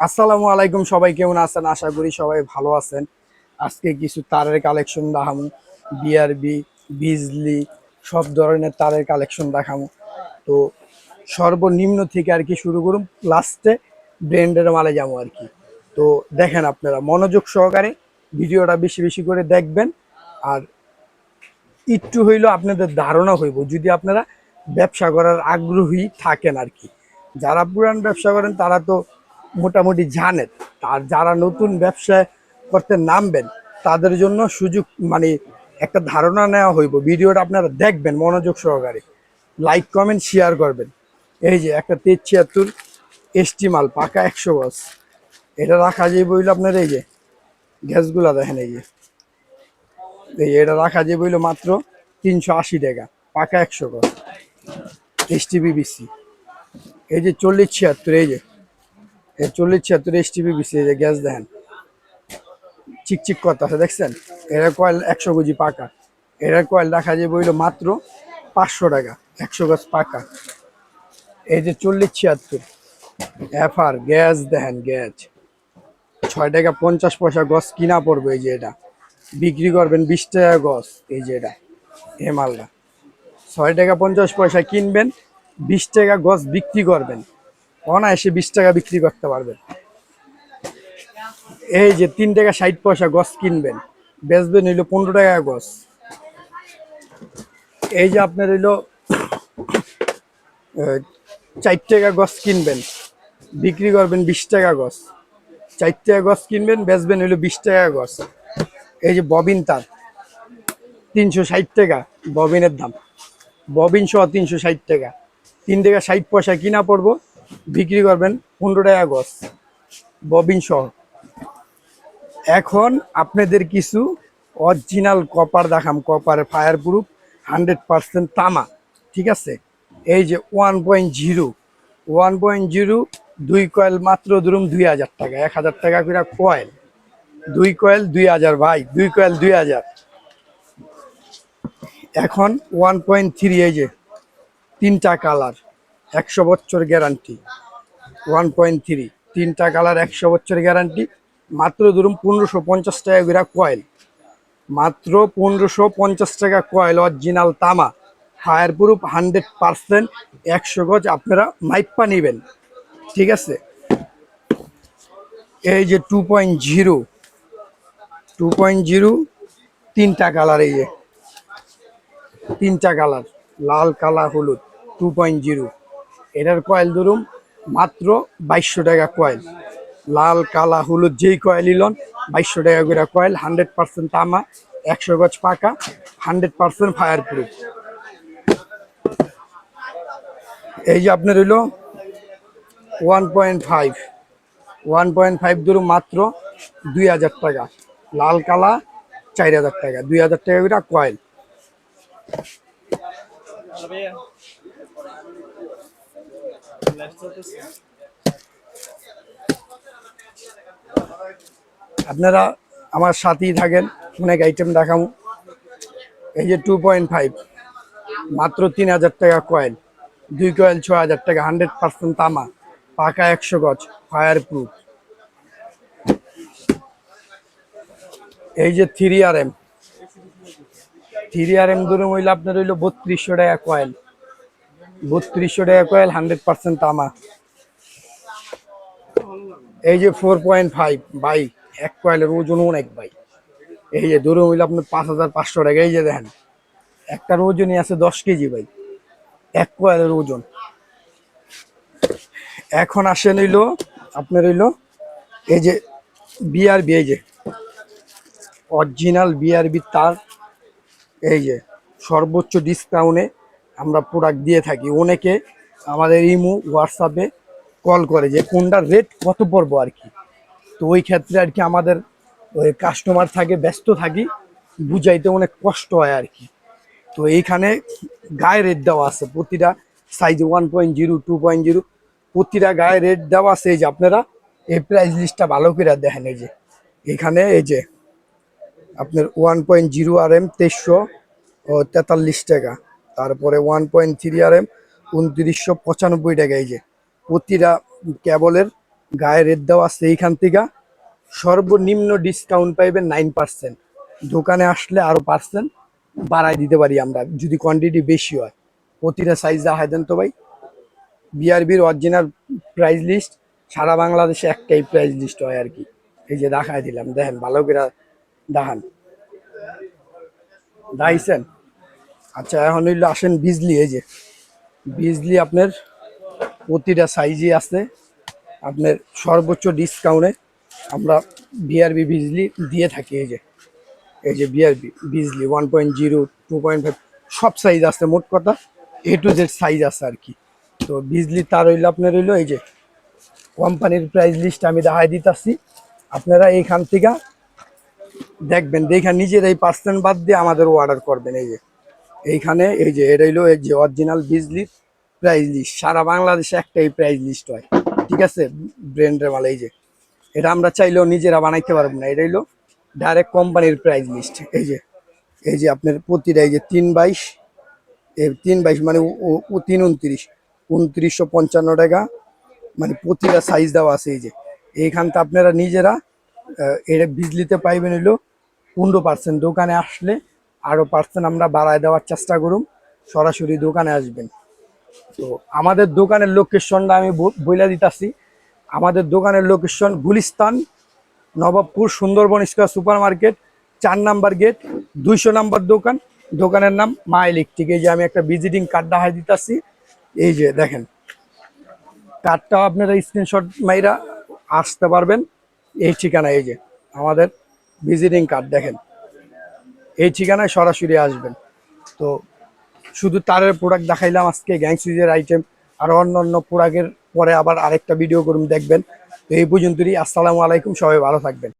আসসালামু আলাইকুম সবাই, কেমন আছেন? আশা করি সবাই ভালো আছেন। আজকে কিছু তারের কালেকশন দেখামু। বিআরবি বিজলি সব ধরনের তারের কালেকশন দেখামু। তো সর্বনিম্ন থেকে আর কি শুরু করুন, লাস্টে ব্র্যান্ডের মালে যাব আর কি। তো দেখেন আপনারা, মনোযোগ সহকারে ভিডিওটা বেশি বেশি করে দেখবেন। আর একটু হইলেও আপনাদের ধারণা হইব, যদি আপনারা ব্যবসা করার আগ্রহী থাকেন আর কি। যারা পুরান ব্যবসা করেন, তারা তো মোটামুটি জানেন। আর যারা নতুন ব্যবসা করতে নামবেন, তাদের জন্য সুযোগ মানে একটা ধারণা নেওয়া হইব। ভিডিওটা আপনারা দেখবেন মনোযোগ সহকারে। লাইক কমেন্ট শেয়ার করবেন। এই যে একটা তেজ ছিয়াত্তর এসটি মাল পাকা একশো গজ। এটা রাখা যাবে বইল আপনার এই যে, গ্যাসগুলা দেখেন এই যে। এই যে এটা রাখা যাবে বইল মাত্র তিনশো আশি টাকা, পাকা একশো গজ। এসটি বিবিসি এই যে চল্লিশ ছিয়াত্তর, এই যে। চল্লিশ ছিয়াত্তর এসটি বিবিসি এই যে গ্যাস দেখেন চিকচিক করতে আছে, দেখছেন? এটার কয়েল একশো কেজি পাকা। এটার কয়েল রাখা যাবে বইলো মাত্র পাঁচশো টাকা, একশো গাছ পাকা। এই যে চল্লিশ ছিয়াত্তর, এফআর, গ্যাস দেখেন গ্যাস। ছয় টাকা পঞ্চাশ পয়সা গছ কিনা পড়বে এই যে এটা। বিক্রি করবেন বিশ টাকা গছ এই যে এটা, এ মালটা। ছয় টাকা পঞ্চাশ পয়সা কিনবেন, বিশ টাকা গছ বিক্রি করবেন। অনায়াসে বিশ টাকা বিক্রি করতে পারবেন। এই যে তিন টাকা ষাট পয়সা গছ কিনবেন, বেচবেন হইল পনেরো টাকা গছ। এই যে আপনার হইল চার টাকা গছ কিনবেন, বিক্রি করবেন বিশ টাকা গছ। চার টাকা গছ কিনবেন, বেচবেন হইল বিশ টাকা গছ। এই যে ববিন তার, তিনশো ষাট টাকা ববিনের দাম। ববিন সহ তিনশো ষাট টাকা। তিন টাকা ষাট পয়সা কিনা পড়ব বিক্রি করবেন পনেরো টাকা গছ ববিন সহ। এখন আপনাদের কিছু অরিজিনাল কপার দেখাম copper fireproof hundred percent তামা, ঠিক আছে? এই যে one point zero one point zero দুই কয়েল মাত্র ধরুন দুই হাজার টাকা, এক হাজার টাকা করে কয়েল দুই কয়েল দুই হাজার, ভাই, দুই কয়েল দুই হাজার। এখন ওয়ান পয়েন্ট থ্রি এই যে তিনটা কালার একশো বছর গ্যারান্টি, ওয়ান পয়েন্ট থ্রি। তিনটা কালার একশো বছর গ্যারান্টি, মাত্র ধরুন পনেরোশো পঞ্চাশ টাকা করে কয়েল মাত্র পনেরোশো পঞ্চাশ টাকা কয়েল অরিজিনাল তামা। ফায়ার প্রুফ হান্ড্রেড পার্সেন্ট একশো গজ আপনারা মাইপ্পা নেবেন। ঠিক আছে? এই যে two point zero two point zero তিনটা কালার এই যে। তিনটা কালার, লাল, কালা, হলুদ টু পয়েন্ট জিরো এটার কয়েল ধরুন, মাত্র বাইশশো টাকা কয়েল লাল, কালা, হলুদ যেই কয়েল ইলন বাইশশো টাকা করে কয়েল হান্ড্রেড পার্সেন্ট তামা, একশো গজ পাকা হান্ড্রেড পার্সেন্ট ফায়ার প্রুফ এই যে আপনার হইল one point five one point five ধরুন মাত্র দুই হাজার টাকা। লাল, কালা, চার হাজার টাকা, দুই হাজার টাকা করে কয়েল আপনারা আমার সাথেই থাকেন, অনেক আইটেম দেখাবো। এই যে টু পয়েন্ট ফাইভ মাত্র তিন হাজার টাকা কয়েল দুই কয়েল ছ হাজার টাকা হান্ড্রেড পার্সেন্ট তামা, পাকা একশো গজ ফায়ার প্রুফ এই যে three R M three R M ধরুন হইলে আপনার হইল বত্রিশশো টাকা কয়েল বত্রিশশো টাকা কয়েল হান্ড্রেড পার্সেন্ট তামা। এই যে ফোর পয়েন্ট ফাইভ বাই এক কয়েলের ওজন অনেক বাই এই যে ধরুন, হইলে আপনার পাঁচ হাজার পাঁচশো টাকা, এই যে দেখেন, একটার ওজনই আছে দশ কেজি, ভাই, এক কয়েলের ওজন। এখন আসেন হইল, আপনার হইল, এই যে বিআরবি এই যে অরিজিনাল বিআরবি তার, এই যে সর্বোচ্চ ডিসকাউন্টে আমরা প্রোডাক্ট দিয়ে থাকি। অনেকে আমাদের ইমো, হোয়াটসঅ্যাপে কল করে যে, কোনটার রেট কত পড়ব আর কি তো ওই ক্ষেত্রে আর কি আমাদের ওই কাস্টমার থাকে, ব্যস্ত থাকি, বুঝাইতে অনেক কষ্ট হয় আর কি তো এইখানে গায়ে রেট দেওয়া আছে, প্রতিটা size one point zero two point zero প্রতিটা গায়ে রেট দেওয়া আছে। এই যে আপনারা এই প্রাইস লিস্টটা ভালো করে দেখেন, এই যে। এখানে এই যে, আপনার one point zero R M তেইশশো তেতাল্লিশ টাকা। তারপরে one point three R M উনত্রিশশো পঁচানব্বই টাকা এই যে। প্রতিটা কেবলের গায়ে রেট দেওয়া আছে এইখান থেকে। সর্বনিম্ন ডিসকাউন্ট পাইবেন নাইন পার্সেন্ট দোকানে আসলে আরও পার্সেন্ট বাড়াই দিতে পারি আমরা, যদি কোয়ান্টিটি বেশি হয়। প্রতিটা সাইজ দেখাই দেন তো ভাই। বিআরবির অরিজিনাল প্রাইস লিস্ট সারা বাংলাদেশে একটাই প্রাইস লিস্ট হয় আর কি। এই যে দেখাই দিলাম, দেখেন ভালো করে দেখান। দাইছেন আচ্ছা এখন হইল আসেন বিজলি, এই যে। বিজলি আপনার প্রতিটা সাইজই আছে। আপনার সর্বোচ্চ ডিসকাউন্টে আমরা বিআরবি বিজলি দিয়ে থাকি, এই যে। এই যে BRB Bijli one point zero two point five সব সাইজ আছে, মোট কথা এ টু জেড সাইজ আছে আর কি। তো বিজলি তার হইল আপনার হইল, এই যে, কোম্পানির প্রাইস লিস্ট আমি দেখাই দিতেছি। আপনারা এইখান থেকে দেখবেন, দেখে নিজের এই পার্সেন্ট বাদ দিয়ে আমাদের অর্ডার করবেন, এই যে। এইখানে এই যে, এটা হইল এই যে অরিজিনাল বিজলির প্রাইস লিস্ট সারা বাংলাদেশে একটাই প্রাইস লিস্ট হয়। ঠিক আছে? ব্র্যান্ডের মাল, এই যে। এটা আমরা চাইলেও নিজেরা বানাইতে পারব না। এটা হইল ডাইরেক্ট কোম্পানির প্রাইস লিস্ট এই যে এই যে আপনার প্রতিটা এই যে তিন বাইশ তিন বাইশ মানে তিন উনত্রিশ। উনত্রিশশো পঞ্চান্ন টাকা। মানে প্রতিটা সাইজ দেওয়া আছে, এই যে। এইখানটা আপনারা নিজেরা এটা বিজলিতে পাইবেন হইল পনেরো পার্সেন্ট দোকানে আসলে আরও পার্সেন্ট আমরা বাড়ায় দেওয়ার চেষ্টা করুম সরাসরি দোকানে আসবেন। তো আমাদের দোকানের লোকেশনটা আমি বইলা দিতাছি। আমাদের দোকানের location Gulistan, Nawabpur Sundarban square super market চার নাম্বার গেট, দুইশো নাম্বার দোকান। দোকানের নাম মা ইলেকট্রিক। এই যে আমি একটা ভিজিটিং কার্ড দেখাই দিতাছি। এই যে দেখেন, কার্ডটাও আপনারা স্ক্রিনশট মাইরা আসতে পারবেন। এই ঠিকানা এই যে আমাদের ভিজিটিং কার্ড দেখেন। এই ঠিকানায় সরাসরি আসবেন। তো শুধু তারের প্রোডাক্ট দেখাইলাম, আজকে গ্যাং সুইজের আইটেম আর অন্য অন্য প্রোডাক্টের পরে আবার আরেকটা ভিডিও করুন, দেখবেন। তো এই পর্যন্তই, আসসালামু আলাইকুম, সবাই ভালো থাকবেন।